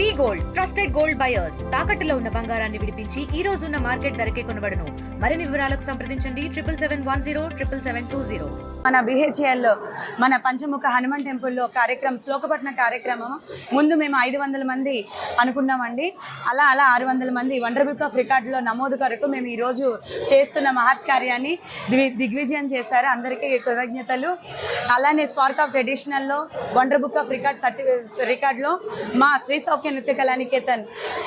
V gold trusted gold buyers. తాకట్టులో ఉన్న బంగారాన్ని విడిపించి ఈ రోజు ఉన్న మార్కెట్ ధరకే కొనబడను. మరిన్ని వివరాలకు సంప్రదించండి. Triple seven one zero triple seven two zero. మన బిహెచ్ఎల్లో మన పంచముఖ హనుమాన్ టెంపుల్లో కార్యక్రమం శ్లోకపట్న కార్యక్రమం ముందు మేము ఐదు వందల మంది అనుకున్నామండి. అలా అలా ఆరు వందల మంది వండర్ బుక్ ఆఫ్ రికార్డులో నమోదు కొరకు మేము ఈరోజు చేస్తున్న మహత్ కార్యాన్ని దిగ్విజయం చేశారు. అందరికీ కృతజ్ఞతలు. అలానే స్పార్క్ ఆఫ్ ట్రెడిషనల్లో వండర్ బుక్ ఆఫ్ రికార్డ్ సర్టి రికార్డులో మా శ్రీ సౌఖ్య నృత్య కళానికేతన్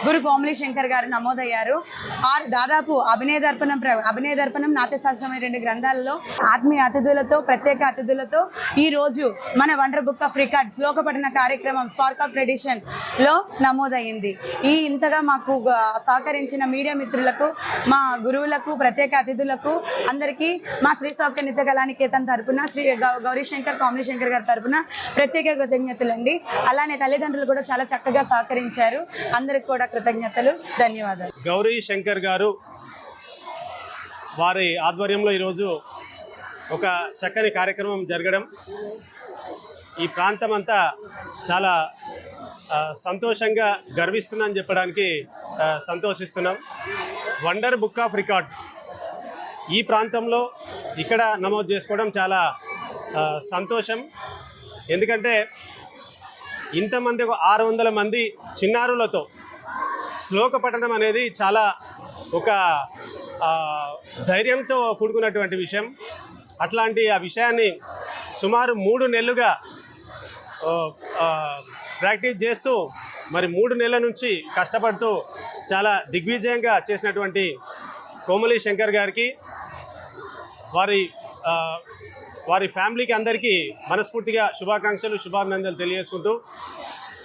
గురు కోమలి శంకర్ గారు నమోదయ్యారు. ఆరు దాదాపు అభినయ దర్పణం అభినయ దర్పణం నాట్యశాస్త్రం రెండు గ్రంథాలలో. ఆత్మీయ అతిథులతో ప్రత్యేక అతిథులతో ఈ రోజు మన వండర్ బుక్ ఆఫ్ రికార్డ్స్ లోకపఠన కార్యక్రమం స్పార్క్ ఆఫ్ ట్రెడిషన్లో నమోదయ్యింది. ఈ ఇంతగా మాకు సహకరించిన మీడియా మిత్రులకు మా గురువులకు ప్రత్యేక అతిథులకు అందరికీ మా శ్రీ సౌఖ్య నిత్య కళానికేతన్ తరపున శ్రీ గౌ- గౌరీ శంకర్ కోమలి శంకర్ గారి తరపున ప్రత్యేక కృతజ్ఞతలు అండి అలానే తల్లిదండ్రులు కూడా చాలా చక్కగా సహకరించారు అందరికి కూడా కృతజ్ఞతలు ధన్యవాదాలు. గౌరీ శంకర్ గారు వారి ఆధ్వర్యంలో ఈరోజు ఒక చక్కని కార్యక్రమం జరగడం ఈ ప్రాంతం అంతా చాలా సంతోషంగా గర్విస్తుందని చెప్పడానికి సంతోషిస్తున్నాం. వండర్ బుక్ ఆఫ్ రికార్డ్ ఈ ప్రాంతంలో ఇక్కడ నమోదు చేసుకోవడం చాలా సంతోషం. ఎందుకంటే ఇంతమంది ఒక ఆరు వందల మంది చిన్నారులతో శ్లోక పఠనం అనేది చాలా ఒక ధైర్యంతో కూడుకున్నటువంటి విషయం. అట్లాంటి ఆ విషయాన్ని సుమారు మూడు నెలలుగా ప్రాక్టీస్ చేస్తూ మరి మూడు నెలల నుంచి కష్టపడుతూ చాలా దిగ్విజయంగా చేసినటువంటి కోమలి శంకర్ గారికి వారి వారి ఫ్యామిలీకి అందరికీ మనస్ఫూర్తిగా శుభాకాంక్షలు శుభాభినందనలు తెలియజేసుకుంటూ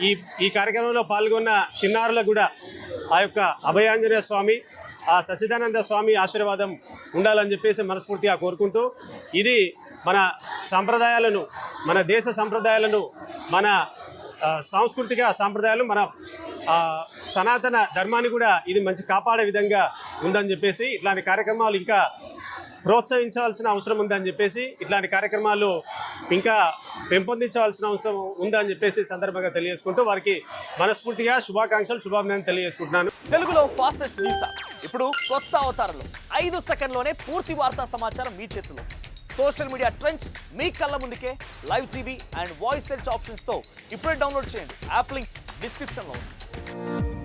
ఈ ఈ కార్యక్రమంలో పాల్గొన్న చిన్నారులకు కూడా ఆ యొక్క అభయాంజనేయ స్వామి ఆ సచిదానంద స్వామి ఆశీర్వాదం ఉండాలని చెప్పేసి మనస్ఫూర్తిగా కోరుకుంటూ ఇది మన సంప్రదాయాలను మన దేశ సంప్రదాయాలను మన సాంస్కృతిక సాంప్రదాయాలు మన సనాతన ధర్మాన్ని కూడా ఇది మంచి కాపాడే విధంగా ఉందని చెప్పేసి ఇట్లాంటి కార్యక్రమాలు ఇంకా ప్రోత్సహించవలసిన అవసరం ఉందని చెప్పేసి ఇట్లాంటి కార్యక్రమాలు ఇంకా పెంపొందించవలసిన అవసరం ఉందని చెప్పేసి సందర్భంగా తెలియజేసుకుంటూ వారికి మనస్ఫూర్తిగా శుభాకాంక్షలు శుభాభినందనలు తెలియజేసుకుంటున్నాను. తెలుగులో ఫాస్టెస్ట్ న్యూస్ ఇప్పుడు కొత్త అవతారంలో ఐదు సెకండ్లోనే పూర్తి వార్తా సమాచారం మీ చేతిలో. సోషల్ మీడియా ట్రెండ్స్ మీ కళ్ళ ముందుకే live TV and voice search ఆప్షన్స్తో ఇప్పుడే డౌన్లోడ్ చేయండి. యాప్ లింక్ డిస్క్రిప్షన్లో ఉంది.